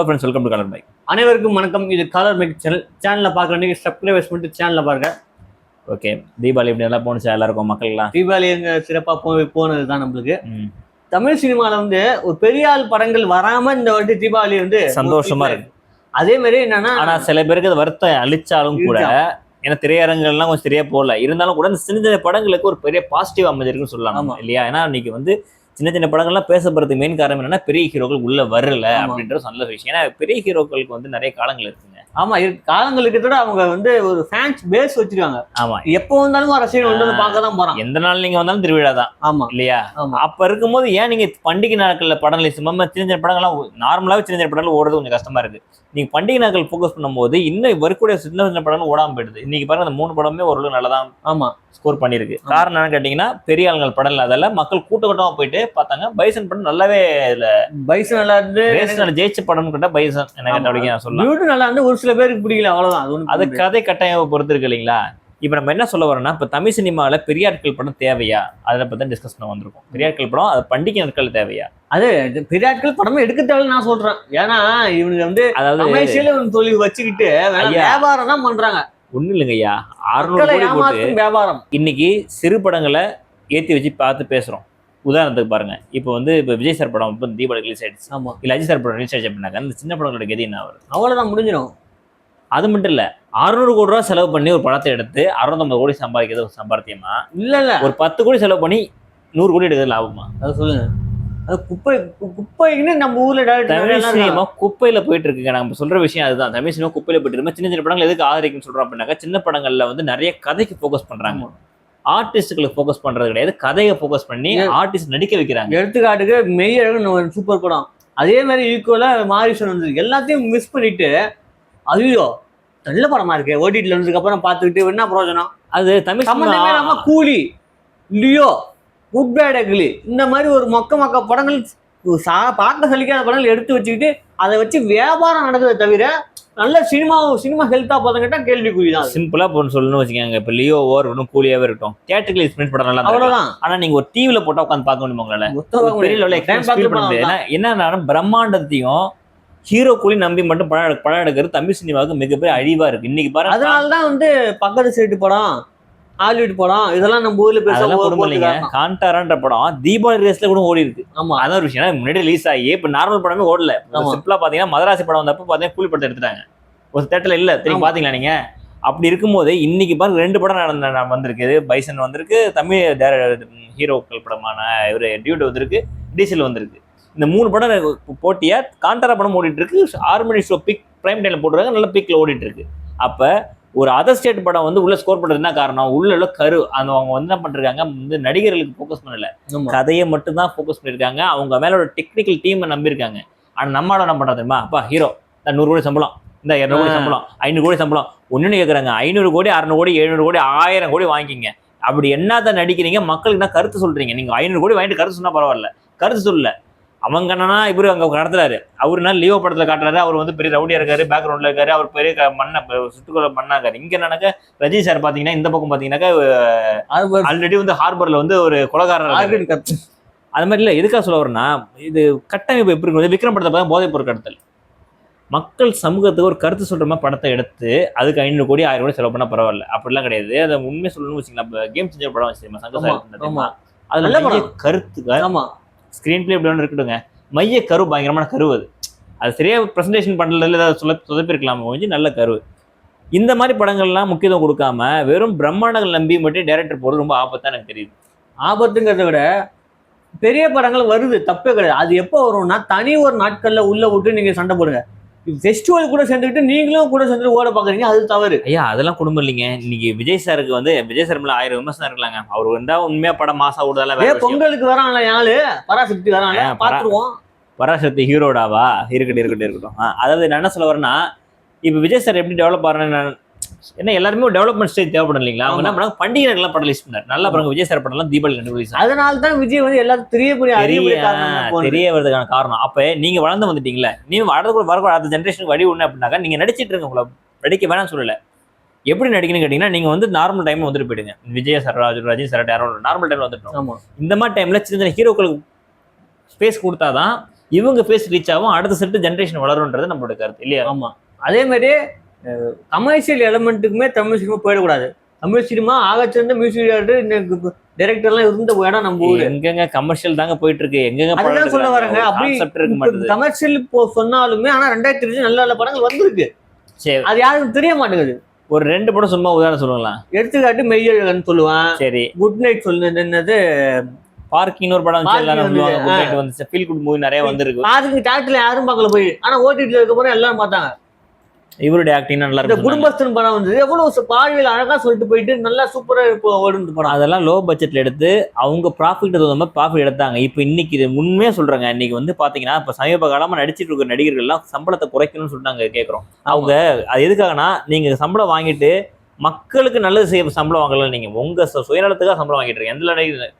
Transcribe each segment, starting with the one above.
Hello friends welcome to colour bike அனைவருக்கும் வணக்கம். இது கலர் மேக் சேனல் சேனலில் பார்க்குற நீங்கள் சப்ஸ்கிரைபர்ஸ் மட்டும் சேனலில் பாருங்க. ஓகே தீபாவளி இப்படி நல்லா போணுச்சா எல்லாருக்கும் மக்கள்லாம் தீபாவளி எங்க சிறப்பாக போய் போனது தான் நம்மளுக்கு தமிழ் சினிமாவில் வந்து ஒரு பெரிய ஆள் படங்கள் வராம இந்த வாட்டி தீபாவளி வந்து சந்தோஷமா இருக்கு. அதே மாதிரி என்னன்னா ஆனா சில பேருக்கு அது வருத்தம் அழிச்சாலும் கூட ஏன்னா திரையரங்கெல்லாம் கொஞ்சம் சரியா போகல. இருந்தாலும் கூட இந்த சின்ன சின்ன படங்களுக்கு ஒரு பெரிய பாசிட்டிவ் அமைஞ்சிருக்குன்னு சொல்லலாம். இல்லையா? ஏன்னா இன்னைக்கு வந்து சின்ன சின்ன படங்கள்லாம் பேசப்படுறதுக்கு மெயின் காரணம் என்னன்னா பெரிய ஹீரோக்கள் உள்ள வரல. அப்படின்றது நல்ல விஷயம். ஏன்னா பெரிய ஹீரோக்களுக்கு வந்து நிறைய காலங்கள் இருக்குங்க. ஆமா இருக்கு. காலங்களுக்கு கூட அவங்க வந்து ஒரு ஃபேன்ஸ் பேஸ் வச்சிருக்காங்க. ஆமா. எப்போ வந்தாலும் ரசிகன் வந்து பார்க்க தான் போறான். எந்த நாள் நீங்க வந்தாலும் திருவிழா தான். ஆமா. இல்லையா? அப்ப இருக்கும்போது ஏன் நீங்க பண்டிகை நாட்கள்ல படம் சின்ன சின்ன படங்கள்லாம் நார்மலாவே சின்ன சின்ன படங்கள் ஓடுறது கொஞ்சம் கஷ்டமா இருக்கு. நீங்க பண்டிகை நாட்கள் ஃபோக்கஸ் பண்ணும்போது இன்னும் வரக்கூடிய சின்ன சின்ன படங்கள் ஓடாம போயிடுது. இன்னைக்கு பாருங்க அந்த மூணு படமே ஓரளவு நல்லா தான் ஆமா. ஸ்கோர் பண்ணிருக்கு ஆமா. காரணம் என்னன்னு கேட்டீங்கன்னா பெரிய ஆளுங்கள் படம் இல்லாதால மக்கள் கூட்ட கூட்டமா போயிட்டு பார்த்தாங்க. பைசன் படம் நல்லாவே பைஸ் நல்லா இருந்து ரேஸ்ல ஜெயிச்ச படம் கிட்ட பைசன். என்ன கேட்ட வரைக்கும் நான் பியூட்டி நல்லா இருந்து ஒரு சில பேருக்கு பிடிக்கல ஒண்ணு அது கதை கட்டாயம் பொறுத்து இருக்கு இல்லைங்களா? இப்ப நம்ம என்ன சொல்ல வரோம்னா இப்ப தமிழ் சினிமால பெரிய ஆட்கள் படம் தேவையா? அதை பத்தி டிஸ்கஸ் பண்ண வந்திருக்கோம். பெரிய ஆட்கள் படம் அது பண்டிகை நாட்கள் தேவையா? இது பெரிய ஆட்கள் படமே எடுக்க தேவையில்ல நான் சொல்றேன். ஏன்னா இவனுக்கு வந்து அதாவது தொழில் வச்சுக்கிட்டு. வியாபாரம் தான் பண்றாங்க. ஒண்ணு இல்லைங்க ஐயா. அறுநூறு வியாபாரம். இன்னைக்கு சிறு படங்களை ஏத்தி வச்சு பார்த்து பேசுறோம். உதாரணத்துக்கு பாருங்க. இப்போ வந்து இப்போ விஜய் சார் படம் இப்போ தீபாவளி ரிலீஸ் ஆயிடுச்சு. ஆமா. இல்ல அஜய் சார் படம் ரிலீஸ் ஆயிடுச்சு அப்படின்னாக்க அந்த சின்ன படங்களோட கதி என்ன வருது அவ்வளவுதான் முடிஞ்சிடும். அது மட்டும் இல்ல அறுநூறு கோடி ரூபா செலவு பண்ணி ஒரு படத்தை எடுத்து அறுநூத்தம்பது கோடி சம்பாதிக்கிறது ஒரு சம்பாத்தியமா? இல்ல இல்ல. ஒரு பத்து கோடி செலவு பண்ணி நூறு கோடி எடுக்கிறது லாபமா? அது சொல்லுங்க. அது குப்பை கு- குப்பைக்குன்னு நம்ம ஊர்ல தமிழ் சினிமா குப்பையில போயிட்டு இருக்குங்க. நம்ம சொல்ற விஷயம் அதுதான். தமிழ் சினிமா குப்பையில போயிட்டு இருக்கு. சின்ன சின்ன படங்கள் எதுக்கு ஆதரிக்குன்னு சொல்றோம் அப்படின்னாக்கா சின்ன படங்கள்ல வந்து நிறைய கதைக்கு ஃபோக்கஸ் பண்றாங்க. ஆர்டிஸ்டுகளுக்கு ஃபோக்கஸ் பண்றது கிடையாது. கதையை ஃபோக்கஸ் பண்ணி ஆர்டிஸ்ட் நடிக்க வைக்கிறாங்க. எடுத்துக்காட்டுக்கு மெய்யழகு சூப்பர் படம். அதே மாதிரி ஈக்குவலா மாரிசன் வந்து எல்லாத்தையும் மிஸ் பண்ணிட்டு ஐயோ நல்ல படமா இருக்கு. ஓடிடில வந்ததுக்கு அப்புறம் பார்த்துக்கிட்டு என்ன பிரயோஜனம்? அது தமிழ் இல்லாம கூலி லியோ குட் பேட் அக்லி இந்த மாதிரி ஒரு மொக்க மொக்க படங்கள் சா பார்க்க சலிக்காத படங்கள் எடுத்து வச்சுக்கிட்டு அதை வச்சு வியாபாரம் நடக்குதே தவிர நல்ல சினிமா சினிமா ஹெல்த்தா பார்த்தங்கிட்டா கேள்விக்குறி தான். சிம்பிளா போன்னு சொல்லணும்னு வச்சுக்கோங்க. இப்போ லியோவோ இருக்கட்டும் கூலியாவே இருக்கட்டும். தியேட்டர்ல எக்ஸ்பீரியன்ஸ் படம் நல்லா அவ்வளவுதான். ஆனா நீங்க ஒரு டிவில போட்டா உட்காந்து பார்க்க முடியுமா உங்களால? என்ன பிரம்மாண்டத்தையும் ஹீரோ கூலி நம்பி மட்டும் படம் படம் எடுக்கிறது தமிழ் சினிமாவுக்கு மிகப்பெரிய அழிவா இருக்கு. இன்னைக்கு பாருங்க அதனால தான் வந்து பக்கத்து சைடு படம் ஹாலிவுட் படம் இதெல்லாம் நம்ம ஊர்ல பேச அதெல்லாம் குடும்பம் இல்லைங்க. காண்டாரான்ற படம் தீபாவளி ரேஸ்ல கூட ஓடி இருக்கு. ஆமா. அதான் ஒரு விஷயம். ஏன்னா முன்னாடி ரிலீஸ் ஆகி இப்ப நார்மல் படமே ஓடல. சிம்பிளா பாத்தீங்கன்னா மதராசி படம் வந்தப்ப பாத்தீங்கன்னா கூலி படத்தை எடுத்துட்டாங்க. ஒரு தேட்டர்ல இல்ல. திரும்பி ஆமா. பாத்தீங்களா நீங்க? அப்படி இருக்கும்போது இன்னைக்கு பாருங்க ரெண்டு படம் நடந்த வந்திருக்கு. பைசன் வந்திருக்கு தமிழ் ஹீரோக்கள் படமான இவரு டியூட் வந்திருக்கு டீசல் வந்திருக்கு. இந்த மூணு படம் போட்டியா காண்டாரா படம் ஓடிட்டு இருக்கு ஆறு மணி ஷோ பிக் பிரைம் டைம்ல போட்டுருக்காங்க. நல்ல பிக்ல ஓடிட்டு இருக்கு அப்ப ஒரு அதர் ஸ்டேட் படம் வந்து உள்ள ஸ்கோர் பண்றது என்ன காரணம்? உள்ள கரு. அந்த அவங்க வந்து என்ன பண்றாங்க வந்து நடிகர்களுக்கு ஃபோக்கஸ் பண்ணல. கதையை மட்டும் தான் ஃபோக்கஸ் பண்ணியிருக்காங்க அவங்க மேல ஒரு டெக்னிக்கல் டீமை நம்பியிருக்காங்க. ஆனா நம்ம ஆளு என்ன பண்றது தெரியுமா? அப்பா ஹீரோ இந்த நூறு கோடி சம்பளம். இந்த இரநூறு கோடி. சம்பளம். ஐநூறு கோடி சம்பளம். ஒன்றுன்னு கேட்குறாங்க ஐநூறு கோடி அறநூறு கோடி எழுநூறு கோடி ஆயிரம் கோடி வாங்கிக்கிங்க அப்படி என்னதான் நடிக்கிறீங்க? மக்களுக்கு என்ன கருத்து சொல்றீங்க? நீங்க ஐநூறு கோடி வாங்கிட்டு கருத்து சொன்னா பரவாயில்ல. கருத்து சொல்லல. அவங்க என்னன்னா இவரு அங்க நடத்துறாரு. அவரு என்ன லியோ படத்துல காட்டுறாரு. அவர் வந்து பெரிய ரவுடியா இருக்காரு பேக்ரவுண்ட்ல இருக்காரு. அவர் பெரிய மண்ணை சுற்றுக்குள்ள மண்ணாக்காரு இங்க என்னன்னாக்க ரஜினி சார் பாத்தீங்கன்னா இந்த பக்கம் பாத்தீங்கன்னாக்கா ஆல்ரெடி வந்து ஹார்பர்ல வந்து ஒரு கொலகாரர். அது மாதிரி இல்லை எதுக்காக சொல்ல வரேன்னா இது கட்டமைப்பு எப்படி இருக்கும் விக்ரம் படத்தை பார்த்தா போதைப் பொருள் கடத்தல். மக்கள் சமூகத்துக்கு ஒரு கருத்து சொல்ற மாதிரி படத்தை எடுத்து அதுக்கு ஐநூறு கோடி ஆயிரம் கோடி செலவு பண்ணா பரவாயில்ல. அப்படிலாம் கிடையாது. அதை உண்மை சொல்லணும்னு வச்சுக்கலாம் கேம் சேஞ்சர் படம் வச்சு தெரியுமா? சங்க ஆமா, சார். அதுல நல்ல மைய படம். கருத்துக்க ஆமா. ஸ்க்ரீன் பிளே இப்படி ஒன்று இருக்கட்டுங்க மைய கரு பயங்கரமான கரு அது. அது சரியாக ப்ரெசன்டேஷன் பண்ணுறதுல ஏதாவது சொல்ல சொதப்பிருக்கலாம் கொஞ்சம் நல்ல கரு. இந்த மாதிரி படங்கள்லாம் முக்கியத்துவம் கொடுக்காம வெறும் பிரம்மாண்டங்கள் நம்பி மட்டும் டேரக்டர் போகிறது ரொம்ப ஆபத்தா எனக்கு தெரியுது. ஆபத்துங்கிறத விட பெரிய படங்கள் வருது தப்பே கிடையாது. அது எப்போ வரும்னா தனி ஒரு நாட்களில் உள்ளே விட்டு நீங்கள் சண்டை போடுங்க. ஃபெஸ்டிவல் கூட சேர்ந்துக்கிட்டு நீங்களும் கூட சேர்ந்து ஓட பாக்குறீங்க அது தவறு. ஐயா அதெல்லாம் குடும்பம் இல்லைங்க. இன்னைக்கு விஜய் சாருக்கு வந்து விஜய் சார் மேல ஆயிரம் விமர்சனம் இருக்கலாங்க அவர் வந்தா உண்மையா படம் மாசா விடுதல பொங்கலுக்கு வரான்ல யாரு? பராசக்தி பரா- பாத்துருவோம் பராசக்தி ஹீரோடாவா இருக்கட்டும் இருக்கட்டும் இருக்கட்டும். அதாவது நான் என்ன சொல்ல வரேன்னா இப்போ விஜய் சார் எப்படி டெவலப் ஆகிறேன்னு ஏன்னா எல்லாருமே ஒரு டெவலப்மெண்ட் ஸ்டேஜ் தேவைப்படும் இல்லைங்களா? அவங்க என்ன பண்ணாங்க? பண்டிகை படம் ரிலீஸ் பண்ணார். நல்லா பாருங்க விஜய் சார் படம்லாம் தீபாவளி ரெண்டு ரிலீஸ் அதனால தான் விஜய் வந்து எல்லாத்துக்கும் தெரிய புரிய அறியக்கூடிய தெரிய வரதுக்கான காரணம். அப்ப நீங்க வளர்ந்து வந்துட்டீங்களே நீங்க வளர்ந்து கூட வரக்கூட அடுத்த ஜென்ரேஷனுக்கு வழி ஒண்ணு அப்படின்னாக்கா நீங்க நடிச்சிட்டு இருங்க உங்களை நடிக்க வேணாம்னு சொல்லல. எப்படி நடிக்கணும்னு கேட்டீங்கன்னா நீங்க வந்து நார்மல் டைம்ல வந்துட்டு போயிடுங்க. விஜய் சார் ராஜு ரஜினி சார் யாரோ நார்மல் டைம்ல வந்துட்டோம் இந்த மாதிரி டைம்ல சின்ன சின்ன ஹீரோக்களுக்கு ஸ்பேஸ் கொடுத்தாதான் இவங்க ஃபேஸ் ரீச் ஆகும். அடுத்த செட்டு ஜென்ரேஷன் வளரும்ன்றது நம்மளோட கருத்து இல்லையா? ஆமா. அதே மாதிரி கமர்ஷியல் எலமெண்ட்டுக்குமே தமிழ் சினிமா போயிடக்கூடாது. தமிழ் சினிமா ஆகச்சிறந்த மியூசிக் டைரக்டர்லாம் இருந்த இடம் நம்ம ஊரு. எங்கெங்க கமர்ஷியல் தாங்க போயிட்டு இருக்கு எங்கெங்க அதுதான் சொல்ல வரேங்க. அப்படி கமர்ஷியல் இப்போ சொன்னாலுமே ஆனா ரெண்டாயிரத்தி இருபது நல்ல நல்ல படங்கள் வந்திருக்கு. சரி. அது யாருக்கும் தெரிய மாட்டேங்குது. ஒரு ரெண்டு படம் சும்மா உதாரணம் சொல்லுங்களா எடுத்துக்காட்டு மெய்யழகன் சொல்லுவேன். சரி. குட் நைட் சொல்லு என்னது? பார்க்கிங் ஒரு படம் Parking வந்து வந்து, சொல்லுவாங்க. குட் நைட் வந்து ஃபீல் குட் மூவி நிறைய வந்திருக்கு. பாத்துக்கு தேட்டர்ல யாரும் பார்க்கல போய். ஆனா ஓடிடில இருக்க போற எல்லாரும் பார்த்தாங்க. இவருடைய ஆக்டிங் நல்லா இந்த இருக்கு சொன்னாங்க. குடும்பஸ்தன் படம் வந்து எவ்வளவு பாடல் அழகா சொல்லிட்டு போயிட்டு நல்லா சூப்பரா இப்போ ஓடுந்து படம். அதெல்லாம் லோ பட்ஜெட்ல எடுத்து அவங்க ப்ராஃபிட் தகுந்த மாதிரி ப்ராஃபிட் எடுத்தாங்க. இப்போ இன்னைக்கு இது உண்மையா சொல்றாங்க. இன்னைக்கு வந்து பாத்தீங்கன்னா இப்போ சமீப காலமா நடிச்சிட்டு இருக்க நடிகர்கள் எல்லாம் சம்பளத்தை குறைக்கணும்னு சொல்லிட்டு நாங்க கேட்கறோம் அவங்க அது எதுக்காகனா நீங்க சம்பளம் வாங்கிட்டு மக்களுக்கு நல்லது செய்ய சம்பளம் வாங்கல நீங்க உங்க சுயநலத்துக்காக சம்பளம் வாங்கிட்டு இருக்கீங்க. எந்த நடிகர்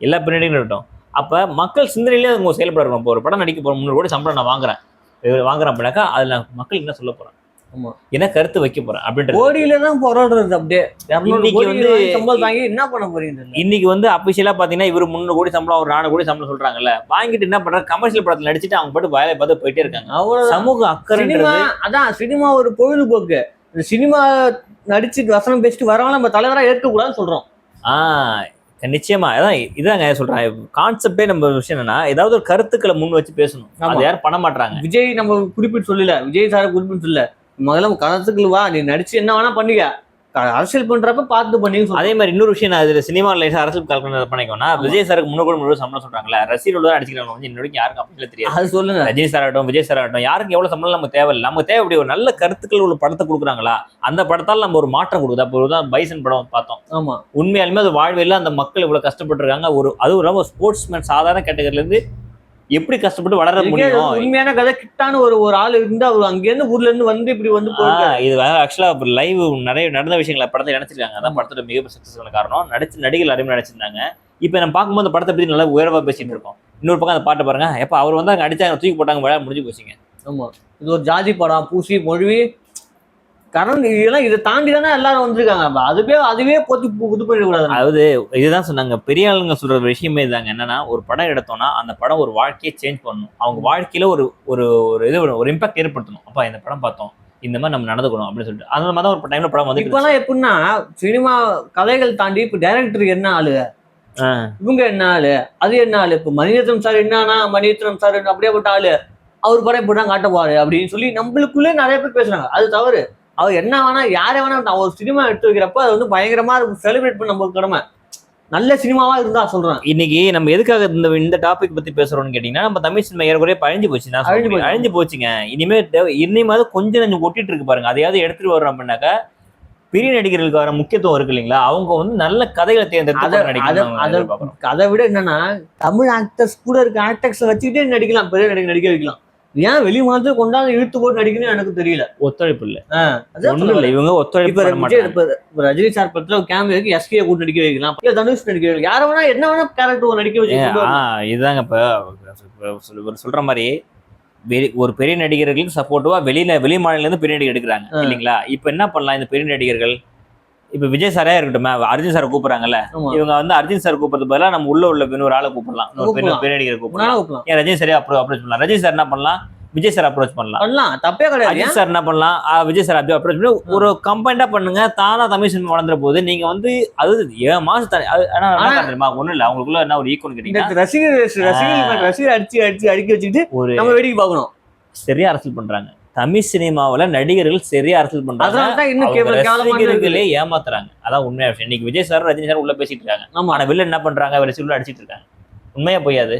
எல்லா பின்னணியும் இருக்கட்டும். அப்ப மக்கள் சிந்தனையிலேயே உங்க செயல்பட இருக்கணும். இப்போ ஒரு படம் நடிக்க போறோம் முன்னூறு கோடி சம்பளம் நான் வாங்குறேன். வாங்குறேன் அப்படின்னாக்கா அதுல நான் மக்களுக்கு என்ன சொல்ல ஆமா. என்ன கருத்து வைக்க போறேன் அப்படின்றது. கோடியில தான் போராடுறது அப்படியே. இன்னைக்கு வந்து- சம்பளம் வாங்கி என்ன பண்ண போறீங்க. இன்னைக்கு வந்து அபிஷியலா பாத்தீங்கன்னா இவர் முந்நூறு கோடி சம்பளம் ஒரு நானூறு கோடி சம்பளம் சொல்றாங்கல்ல. வாங்கிட்டு என்ன பண்றாங்க கமர்ஷியல் படத்துல நடிச்சிட்டு அவங்க பாட்டு வேலையை பார்த்து போயிட்டே இருக்காங்க. அவ்வளவுதான். சமூக அக்கறைன்றது. அதான் சினிமா ஒரு பொழுதுபோக்கு. இந்த சினிமா நடிச்சு வசனம் பேசிட்டு வரவங்க நம்ம தலைவரா ஏற்க கூடாதுன்னு சொல்றோம். ஆஹ் நிச்சயமா. அதான் இதாங்க சொல்றேன் கான்செப்டே நம்ம விஷயம் என்னன்னா ஏதாவது ஒரு கருத்துக்களை முன் வச்சு பேசணும். அது யாரும் பண்ண மாட்டாங்க விஜய் நம்ம குறிப்பிட்டு சொல்லல. விஜய் சார குறிப்பிட்டு சொல்லல. முதல்ல கணத்துக்கு வா. நீ நடிச்சு என்ன வேணா பண்ணிக்க அரசியல் பண்றப்ப பார்த்து பண்ணி அதே மாதிரி இன்னொரு விஷயம் நான் இதுல சினிமா லைஃப் அரசியல் கால்குலேட் பண்ணிக்கோனா விஜய் சாருக்கு முன்னூறு கோடி சம்பளம் சொல்றாங்களே ரசிகர்கள் தான் அடிச்சுக்கிறாங்க. வந்து வரைக்கும் யாருக்கும் அப்படியே தெரியாது. அது சொல்லுங்க. ரஜினி சார் ஆகட்டும் விஜய் சார் ஆகட்டும் யாருக்கு எவ்வளவு சம்பளம் நமக்கு தேவையில்லை. நமக்கு தேவை அப்படி ஒரு நல்ல கருத்துக்கள் உள்ள படத்தை கொடுக்குறாங்களா? அந்த படத்தால் நம்ம ஒரு மாற்றம் கொடுக்குது. அப்போ தான் பைசன் படம் பார்த்தோம். ஆமா. உண்மையாலுமே அது வாழ்வியல்ல அந்த மக்கள் இவ்வளவு கஷ்டப்பட்டிருக்காங்க. ஒரு அதுவும் இல்லாம ஸ்போர்ட்ஸ் மேன் சாதாரண கேட்டகரில இருந்து எப்படி கஷ்டப்பட்டு வளர முடியும்? உண்மையான கதை கிட்டான ஒரு ஒரு ஆள் இருந்தா அவர் அங்க இருந்து ஊர்ல இருந்து வந்து இப்படி வந்து இது ஆக்சுவலா லைவ் நிறைய நடந்த விஷயங்களை படத்தை நினைச்சிருக்காங்க அதான் படத்தோட மிக சக்சஸ்ஃபுல்லான காரணம். நடிச்ச நடிகர்கள் அருமையா நடிச்சிருந்தாங்க. இப்போ நம்ம பார்க்கும்போது அந்த படத்தை பத்தி நல்லா உயர்வா பேசிட்டு இருக்கோம். இன்னொரு பக்கம் அந்த பாட்டை பாருங்க. எப்ப அவர் வந்து அங்க அடிச்சாங்க தூக்கி போட்டாங்க விழா முடிஞ்சு போச்சுங்க. ஆமா. இது ஒரு ஜாதி படம். பூசி மொழி கரண் இதெல்லாம் இதை தாண்டி தானே எல்லாரும் வந்திருக்காங்க. அதுவே அதுவே போத்தி இது பண்ணிடக்கூடாது அதாவது இதுதான் சொன்னாங்க. பெரிய ஆளுங்க சொல்ற விஷயமே இதாங்க. என்னன்னா ஒரு படம் எடுத்தோம்னா அந்த படம் ஒரு வாழ்க்கையை சேஞ்ச் பண்ணணும். அவங்க வாழ்க்கையில ஒரு ஒரு ஒரு இது ஒரு- இம்பாக்ட் ஏற்படுத்தணும். அப்பா இந்த படம் பார்த்தோம். இந்த மாதிரி நம்ம நடந்துக்கணும் அப்படின்னு சொல்லிட்டு. அந்த மாதிரி தான் ஒரு டைம்ல படம் வந்து இப்பெல்லாம் எப்படின்னா சினிமா கதைகள் தாண்டி இப்ப டைரக்டர் என்ன ஆளு? இவங்க என்ன ஆளு? அது என்ன ஆளு? இப்ப மணிரத்னம் சார் என்னன்னா மணிரத்னம் சார் அப்படியேப்பட்ட ஆளு. அவர் படம் இப்படிதான் காட்ட போறாரு அப்படின்னு சொல்லி நம்மளுக்குள்ளே நிறைய பேர் பேசுறாங்க. அது தவறு. அவர் என்ன வேணா யாரை வேணா நான் ஒரு சினிமா எடுத்து வைக்கிறப்ப அது வந்து பயங்கரமா செலிப்ரேட் பண்ண நம்ம கடமை. நல்ல சினிமாவா இருந்தா சொல்றேன். இன்னைக்கு நம்ம எதுக்காக இந்த இந்த டாபிக் பத்தி பேசுறோம்னு கேட்டீங்கன்னா நம்ம தமிழ் சினிமா ஏறக்குறைய பழிஞ்சு போச்சு நான் அழிஞ்சு போச்சுங்க. இனிமே இனிமேல் கொஞ்சம் கொஞ்சம் ஒட்டிட்டு இருக்கு பாருங்க. அதையாவது எடுத்துட்டு வர்றோம் அப்படின்னாக்கா பெரிய நடிகர்களுக்கு வர முக்கியத்துவம் இருக்கு இல்லைங்களா? அவங்க வந்து நல்ல கதைகளை தேர்ந்தெடுத்து அத- விட என்னன்னா தமிழ் ஆக்டர்ஸ் கூட இருக்க ஆக்டர்ஸ் வச்சுக்கிட்டே நடிக்கலாம். பெரிய நடிகை நடிக்க வைக்கலாம். ஏன் வெளி மாதத்தை கொண்டாந்து இழுத்து போட்டு நடிக்கணும்னு எனக்கு தெரியல. ஒத்துழைப்பு இல்ல ஒண்ணும் இல்ல. இவங்க ஒத்துழைப்பு ரஜினி சார் படத்துல கேமியாக்கு எஸ்கே கூட நடிக்க வைக்கலாம். இல்ல தனுஷ் நடிக்க வைக்கலாம். யார வேணா என்ன வேணா கேரக்டர் நடிக்க வச்சு இதுதாங்க இப்ப சொல்ற மாதிரி வெளி ஒரு பெரிய நடிகர்களுக்கு சப்போர்ட்டிவா வெளியில வெளி மாநில இருந்து பெரிய நடிகர் எடுக்கிறாங்க. இல்லைங்களா? இப்ப என்ன பண்ணலாம் இந்த பெரிய நடிகர்கள்? இப்ப விஜய் சாரே இருக்கட்டும் அர்ஜுன் சாரை கூப்பிடுறாங்கல்ல. இவங்க வந்து அர்ஜுன் சார் கூப்பிடுறது பதிலா நம்ம உள்ள உள்ள இன்னொரு ஆளை கூப்பிடலாம். பெரிய கூப்பிடலாம். ஏன் ரஜினி சாரே அப்ரோ அப்ரோச் பண்ணலாம்? ரஜினி சார் என்ன பண்ணலாம்? விஜய் சார் அப்ரோச் பண்ணலாம். பண்ணலாம். தப்பே கிடையாது. அஜித் சார் என்ன பண்ணலாம்? விஜய் சார் அப்படியே அப்ரோச் பண்ணி ஒரு கம்பைண்டா பண்ணுங்க. தானா தமிழ் சினிமா வளர்ந்துற போது நீங்க வந்து அது ஏன் மாசம் தனி ஆனா தெரியுமா? ஒண்ணும் இல்ல. அவங்களுக்குள்ள என்ன ஒரு ஈக்குவல் கேட்டீங்கன்னா ரசிகர் ரசிகர் ரசிகர் அடிச்சு அடிச்சு அடிக்க வச்சுக்கிட்டு ஒரு நம்ம வேடிக்கை பார்க்கணும். சரியா அரசியல் பண்றாங்க. தமிழ் சினிமாவுல நடிகர்கள் சரியா அரசியல் பண்றாங்க. ஏமாத்துறாங்க. அதான் உண்மையா விஷயம். இன்னைக்கு விஜய் சார் ரஜினி சார் உள்ள பேசிட்டு இருக்காங்க. ஆமா. ஆனா வெளில என்ன பண்றாங்க? ரசிகர்கள் அடிச்சிட்டு இருக்காங்க. உண்மையா பொய்யாது.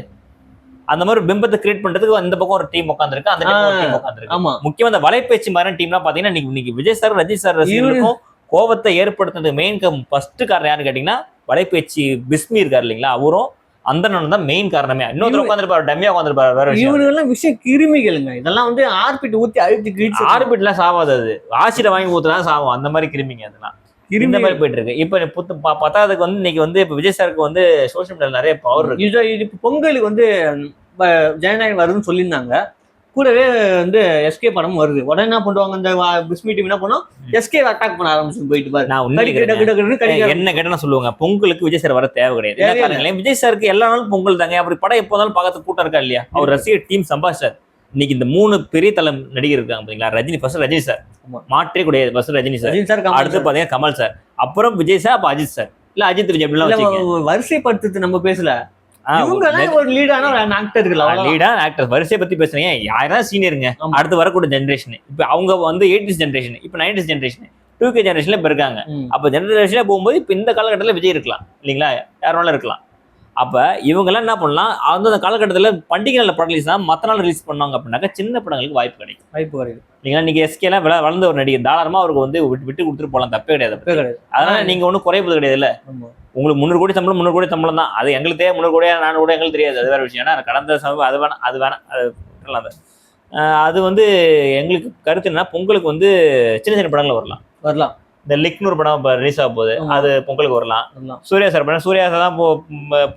அந்த மாதிரி ஒரு பிம்பத்தை கிரியேட் பண்றதுக்கு இந்த பக்கம் ஒரு டீம் உட்காந்துருக்கு அந்த. டீம் உட்காந்துருக்கு ஆமா. முக்கியமா இந்த வலைப்பேச்சு மாதிரி டீம்லாம் பாத்தீங்கன்னா இன்னைக்கு விஜய் சார் ரஜினி சார் ரசிகர்களுக்கும் கோபத்தை ஏற்படுத்துறதுக்கு மெயின் ஃபர்ஸ்ட் காரணம் யாருன்னு கேட்டீங்கன்னா வலைப்பேச்சு பிஸ்மி இருக்காரு இல்லைங்களா? அவரும் அந்த தான் மெயின் காரணமே. இவரு- உட்காந்துருப்பாரு டம்மியா உட்காந்துருப்பாரு வேற விஷயம். இவனுங்க எல்லாம் விஷயம் கிருமிகளுங்க. இதெல்லாம் வந்து ஆர்பிட் ஊத்தி அழுத்தி கிழிச்சு ஆர்பிட்லாம் சாவாது அது. ஆசிட வாங்கி ஊத்துனா சாவும். அந்த மாதிரி கிருமிங்க அதெல்லாம். இந்த மாதிரி போயிட்டு இருக்கு. இப்ப புத்து பத்தாவதுக்கு வந்து இன்னைக்கு வந்து இப்ப விஜய் சாருக்கு வந்து சோஷியல் மீடியால நிறைய பவர் இருக்கு. பொங்கலுக்கு வந்து ஜனநாயகம் வருதுன்னு சொல்லியிருந்தாங்க. கூடவே வந்து எஸ்கே படம் வருது. உடனே என்ன பண்ணுவாங்க இந்த பிஸ்மி டீம் என்ன பண்ணும்? எஸ்கே அட்டாக் பண்ண ஆரம்பிச்சு போயிட்டு பாரு. நான் என்ன கேட்டா சொல்லுவாங்க. பொங்கலுக்கு விஜய் சார் வர தேவை கிடையாது விஜய் சாருக்கு எல்லா நாளும் பொங்கல் தாங்க. அப்படி படம் எப்போ வந்தாலும் பார்க்கறதுக்கு கூட்டம் இருக்கா இல்லையா? அவர் ரசிகர் டீம் சம்பாஷ் இன்னைக்கு இந்த மூணு பெரிய தலை நடிகர் இருக்காங்க பாத்தீங்களா? Rajini first Rajini sir. மாற்றே கிடையாது. First Rajini sir Rajini sir அடுத்து பாத்தீங்கன்னா கமல் சார் அப்புறம் விஜய் சார் அப்ப அஜித் சார் இல்ல அஜித் விஜய் வரிசைப்படுத்துறது நம்ம பேசல. வரிசையை பத்தி பேசுறீங்க யாராவது சீனியருங்க. அடுத்து வரக்கூடிய ஜென்ரேஷன் இப்ப அவங்க வந்து எயிட்டிஸ் ஜென்ரேஷன் இப்ப நைன்டிஸ் ஜென்ரேஷன் டூ கே ஜென்ரேஷன்ல இப்ப இருக்காங்க. அப்ப ஜென்ரேஷன்ல போகும்போது இப்ப இந்த காலகட்டத்துல விஜய் இருக்கலாம். இல்லைங்களா? யார் வேணாலும் இருக்கலாம். அப்ப இவங்க எல்லாம் என்ன பண்ணலாம்? அந்தந்த காலகட்டத்துல பண்டிகை நாள் படம் ரிலீஸ் தான் மத்த நாள் ரிலீஸ் பண்ணாங்க அப்படின்னாக்கா சின்ன படங்களுக்கு வாய்ப்பு கிடைக்கும். வாய்ப்பு வருது நீங்க நீங்க எஸ்கே எல்லாம் வள- வளர்ந்த ஒரு நடிகர். தாராளமா அவருக்கு வந்து விட்டு விட்டு கொடுத்துட்டு போலாம் தப்பே கிடையாது. அதனால நீங்க ஒன்றும் குறைப்பது கிடையாது இல்ல. உங்களுக்கு முந்நூறு கோடி சம்பளம் முந்நூறு கோடி சம்பளம் தான். அது எங்களுக்கு தேவை. முந்நூறு கோடியா நானூறு கோடி எங்களுக்கு தெரியாது. அது வேற விஷயம். ஏன்னா கடந்த சமயம் அது வேணாம் அது வேணாம். அது ஆஹ் அது வந்து எங்களுக்கு கருத்து என்னன்னா பொங்கலுக்கு வந்து சின்ன சின்ன படங்கள் வரலாம். வரலாம். இந்த லிக்னூர் படம் இப்போ ரிலீஸ் ஆக போகுது. அது பொங்கலுக்கு வரலாம் சூர்யா சார் படம் சூர்யா சார் தான்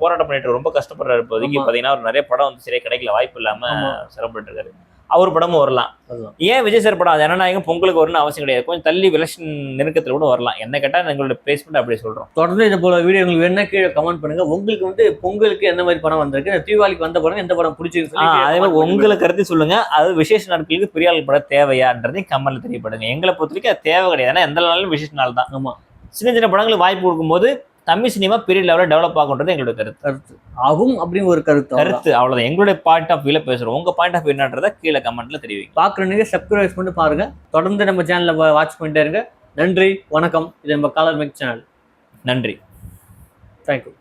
போராட்டம் பண்ணிட்டு ரொம்ப கஷ்டப்படுறாரு இப்போதைக்கு. பார்த்தீங்கன்னா அவர் நிறைய படம் வந்து சரியா கிடைக்கல வாய்ப்பு இல்லாம ஆமா. சிரமப்பட்டு இருக்காரு அவர் படமும் வரலாம். ஏன் விஜய் சார் படம் ஜனநாயகம் பொங்கலுக்கு வரணும்னு அவசியம் கிடையாது. கொஞ்சம் தள்ளி எலெக்ஷன் நெருக்கத்தில் கூட வரலாம். என்ன கேட்டால் எங்களோட பிளேஸ்மெண்ட் அப்படி சொல்றோம். தொடர்ந்து இது போல வீடியோ உங்களுக்கு வேணா கீழே கமெண்ட் பண்ணுங்க. உங்களுக்கு வந்து பொங்கலுக்கு எந்த மாதிரி படம் வந்திருக்கு? தீபாவளிக்கு வந்த படம் எந்த படம் பிடிச்சிருக்கு அதே மாதிரி உங்களை கருத்து சொல்லுங்க. அது விசேஷ நாட்களுக்கு பெரிய ஆள் படம் தேவையான்றதையும் கமெண்ட்ல தெரியப்படுங்க. எங்களை பொறுத்த வரைக்கும் அது தேவை கிடையாது. ஏன்னா எந்த நாளும் விசேஷ நாள் தான் ஆமா. சின்ன சின்ன படங்களுக்கு வாய்ப்பு கொடுக்கும்போது தமிழ் சினிமா பெரிய லெவலில் டெவலப் ஆகுன்றது எங்களோட கருத்து. கருத்து. ஆகும் அப்படின்னு ஒரு கருத்து. கருத்து அவ்வளவுதான். எங்களுடைய பாயிண்ட் ஆஃப் வியூல பேசுறோம். உங்க பாயிண்ட் ஆஃப் என்னன்றதை கீழே கமெண்ட்ல தெரிவிங்க. பார்க்குறவங்க சப்ஸ்கிரைப் பண்ணி பாருங்க. தொடர்ந்து நம்ம சேனலை வாட்ச் பண்ணிட்டே இருங்க. நன்றி வணக்கம். இது நம்ம காலர் மேக் சேனல் நன்றி. Thank you